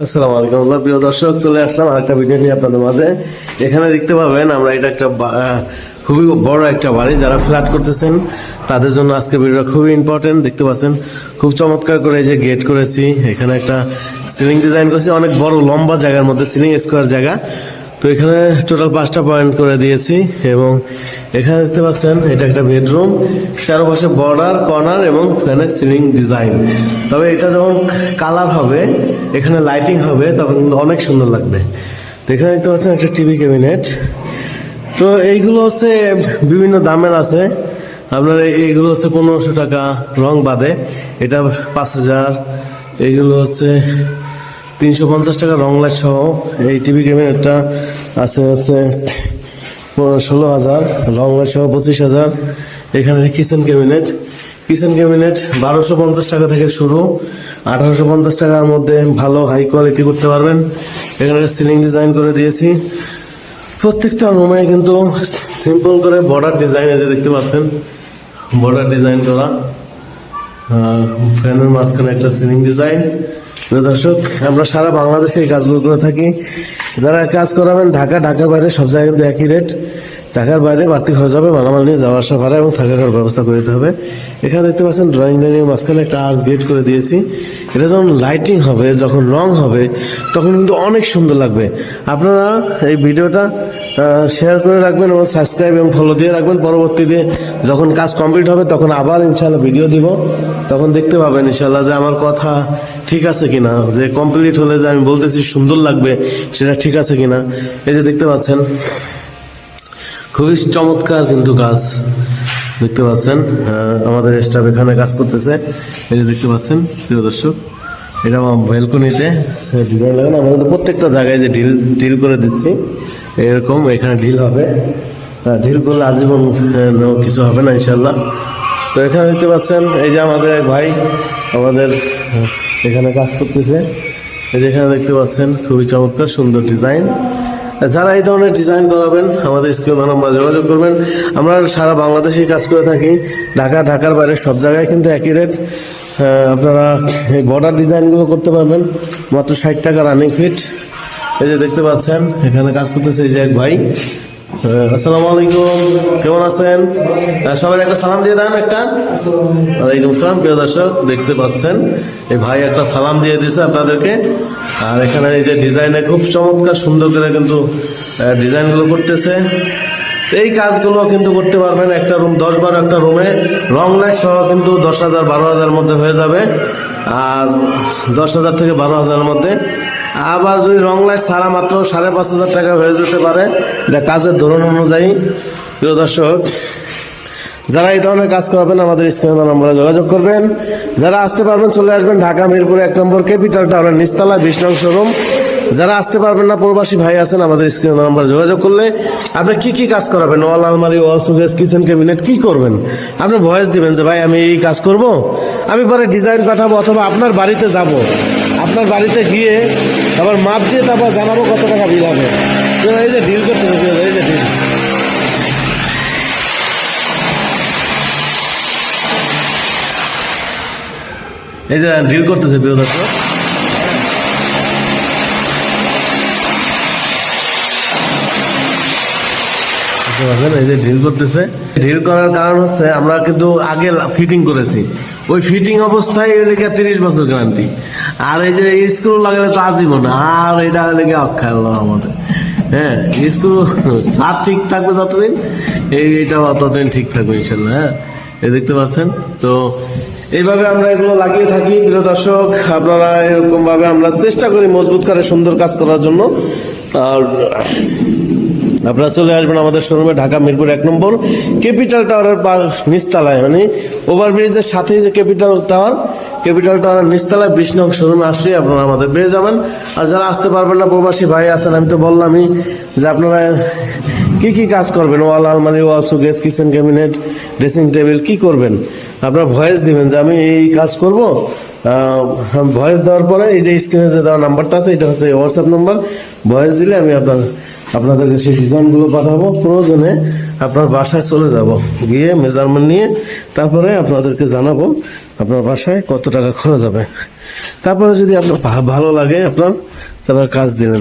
আসসালামু আলাইকুম। আমার প্রিয় দর্শক, চলে আসলাম আরেকটা ভিডিও নিয়ে আপনাদের মাঝে। এখানে দেখতে পাবেন, আমরা এটা একটা খুবই বড় একটা বাড়ি। যারা ফ্ল্যাট করতেছেন, তাদের জন্য আজকে ভিডিওটা খুবই ইম্পর্টেন্ট দেখতে পাচ্ছেন, খুব চমৎকার করে এই যে গেট করেছি। এখানে একটা সিলিং ডিজাইন করেছি। অনেক বড়, লম্বা জায়গার মধ্যে সিলিং স্কোয়ার জায়গা। তো এখানে টোটাল পাঁচটা পয়েন্ট করে দিয়েছি এবং এখানে দেখতে পাচ্ছেন, এটা একটা বেডরুম চারপাশে বর্ডার কর্নার এবং ফ্যানের সিলিং ডিজাইন তবে এটা যখন কালার হবে, এখানে লাইটিং হবে, তখন অনেক সুন্দর লাগবে। তো এখানে দেখতে পাচ্ছেন একটা টিভি ক্যাবিনেট তো এইগুলো হচ্ছে বিভিন্ন দামের আছে। আপনার এইগুলো হচ্ছে পনেরোশো টাকা, রং বাদে। এটা পাঁচ হাজার। এইগুলো হচ্ছে তিনশো পঞ্চাশ টাকা রং লাইট সহ এই টিভি ক্যাবিনেটটা আছে হচ্ছে ষোলো হাজার, রং লাইট সহ পঁচিশ হাজার। এখানে কিচেন ক্যাবিনেট কিচেন ক্যাবিনেট বারোশো পঞ্চাশ টাকা থেকে শুরু। আঠারোশো পঞ্চাশ টাকার মধ্যে ভালো হাই কোয়ালিটি করতে পারবেন। এখানে সিলিং ডিজাইন করে দিয়েছি। প্রত্যেকটা রুমে কিন্তু সিম্পল করে বর্ডার ডিজাইন যে দেখতে পাচ্ছেন বর্ডার ডিজাইন করা। ফ্যানের মাঝখানে একটা সিলিং ডিজাইন দর্শক, আমরা সারা বাংলাদেশে এই কাজগুলো করে থাকি। যারা কাজ করাবেন, ঢাকা, ঢাকার বাইরে সব জায়গায় কিন্তু একই রেট ঢাকার বাইরে বাড়তি খরচ হবে, মালামাল নিয়ে যাওয়া, আসা, ভাড়া এবং থাকা খাওয়ার ব্যবস্থা করে দিতে হবে। এখানে দেখতে পাচ্ছেন ড্রয়িং লাইনের মাঝখানে একটা আর্টস গেট করে দিয়েছি। এটা যখন লাইটিং হবে, যখন রং হবে, তখন কিন্তু অনেক সুন্দর লাগবে। আপনারা এই ভিডিওটা শেয়ার করে রাখবেন এবং সাবস্ক্রাইব এবং ফলো দিয়ে রাখবেন। পরবর্তীতে যখন কাজ কমপ্লিট হবে, তখন আবার ইনশাল্লাহ ভিডিও দিব। তখন দেখতে পাবেন ইনশাল্লাহ যে আমার কথা ঠিক আছে কিনা। যে কমপ্লিট হলে যে আমি বলতেছি সুন্দর লাগবে, সেটা ঠিক আছে কিনা। এই যে দেখতে পাচ্ছেন, খুবই চমৎকার কিন্তু কাজ। দেখতে পাচ্ছেন আমাদের স্টাফ এখানে কাজ করতেছে। এই যে দেখতে পাচ্ছেন, প্রিয় দর্শক। এটা আমার ব্যালকনিতে ডিজাইন লাগানো আমরা কিন্তু প্রত্যেকটা জায়গায় যে ঢিল ঢিল করে দিচ্ছি, এরকম এখানে ঢিল হবে। ঢিল করলে আজীবন কিছু হবে না ইনশাল্লাহ তো এখানে দেখতে পাচ্ছেন, এই যে আমাদের এক ভাই, আমাদের এখানে কাজ করতেছে। এই যে এখানে দেখতে পাচ্ছেন, খুবই চমৎকার, সুন্দর ডিজাইন যারা এই ধরনের ডিজাইন করাবেন, আমাদের স্ক্রিন নাম্বার যোগাযোগ করবেন। আমরা সারা বাংলাদেশে কাজ করে থাকি। ঢাকা, ঢাকার বাইরে সব জায়গায় কিন্তু একই রেট আপনারা এই বর্ডার ডিজাইনগুলো করতে পারবেন। মাত্র ষাট টাকা রানিং ফিট এই যে দেখতে পাচ্ছেন, এখানে কাজ করতেছে এই যে এক ভাই। আসসালামু আলাইকুম। কেমন আছেন? সবাই একটা সালাম দিয়ে দেন একটা। ওয়ালাইকুম সালাম, প্রিয় দর্শক, দেখতে পাচ্ছেন। এই ভাই একটা সালাম দিয়ে দিয়েছে আপনাদেরকে। আর এখানে এই যে ডিজাইনে খুব চমৎকার সুন্দর করে কিন্তু ডিজাইনগুলো করতেছে। এই কাজগুলো কিন্তু করতে পারবেন একটা রুম, দশ বারো একটা রুমে। রং লাইট সহ কিন্তু দশ হাজার বারো হাজার মধ্যে হয়ে যাবে। আর দশ হাজার থেকে বারো হাজারের মধ্যে আবার যদি রং লাইট সারা মাত্র সাড়ে পাঁচ হাজার টাকা হয়ে যেতে পারে, এটা কাজের ধরন অনুযায়ী। প্রিয় দর্শক, যারা এই ধরনের কাজ করবেন, আমাদের স্ক্রিনে নম্বরে যোগাযোগ করবেন। যারা আসতে পারবেন, চলে আসবেন ঢাকা মিরপুর এক নম্বর ক্যাপিটাল টাউনের নিস্তালা বিশ শোরুম। যারা আসতে পারবেন না, প্রবাসী ভাই আছেন, আমাদের স্ক্রিনে নম্বরে যোগাযোগ করলে আপনি কি কি কাজ করাবেন? ওয়াল আলমারি, ওয়াল সুগেস কিচেন ক্যাবিনেট, কি করবেন? আপনি ভয়েস দিবেন যে, ভাই, আমি এই কাজ করব। আমি পরে ডিজাইন পাঠাবো অথবা আপনার বাড়িতে যাব। আপনার বাড়িতে গিয়ে আবার মাপ দিয়ে তারপর জানাব কত টাকা বিল হবে। এই যে ডিল করতে হবে, এই যে ডিল এই যে ডিল করতেছে প্রিয় এই যে ড্রিল করতেছে। ড্রিল করার কারণ হচ্ছে আমরা কিন্তু আগে ফিটিং করেছি। ওই ফিটিং অবস্থায় তিরিশ বছর গ্যারান্টি আর এই যে স্ক্রু লাগালে তো আজীবন, আর এটা লেগে অক্ষয় হলো আমাদের? হ্যাঁ স্ক্রু ছাদ ঠিক থাকবে যতদিন? এই এটা ততদিন ঠিক থাকবে ইনশাল্লাহ হ্যাঁ? এই দেখতে পাচ্ছেন? তো এইভাবে আমরা এগুলো লাগিয়ে থাকি, প্রিয় দর্শক। আপনারা এরকম ভাবে আমরা চেষ্টা করি মজবুত করে সুন্দর কাজ করার জন্য। আর আপনারা চলে আসবেন আমাদের শোরুমে, ঢাকা মিরপুর এক নম্বর। ক্যাপিটাল টাওয়ারের নিচতলায় মানে ওভারব্রিজের সাথেই যে ক্যাপিটাল টাওয়ার ক্যাপিটাল টাওয়ারের নিচতলায় বিশ নং শোরুমে আসলে আপনারা আমাদের পেয়ে যাবেন। আর যারা আসতে পারবেন না, প্রবাসী ভাই আছেন, আমি তো বললামই যে আপনারা কি কি কাজ করবেন? ওয়াল, আলমারি, wall সুগেস kitchen cabinet, dressing table, কি করবেন? আপনারা ভয়েস দিবেন যে আমি এই কাজ করব। ভয়েস দেওয়ার পরে এই যে স্ক্রিনে যে দেওয়া নাম্বারটা আছে, এটা হচ্ছে হোয়াটসঅ্যাপ নাম্বার। ভয়েস দিলে আমি আপনার, আপনাদেরকে সেই ডিজাইনগুলো পাঠাবো। প্রয়োজনে আপনার বাসায় চলে যাব। গিয়ে মেজারমেন্ট নিয়ে তারপরে আপনাদেরকে জানাব আপনার বাসায় কত টাকা খরচ হবে? তারপরে যদি আপনার ভালো লাগে আপনার তারপর কাজ দিলেন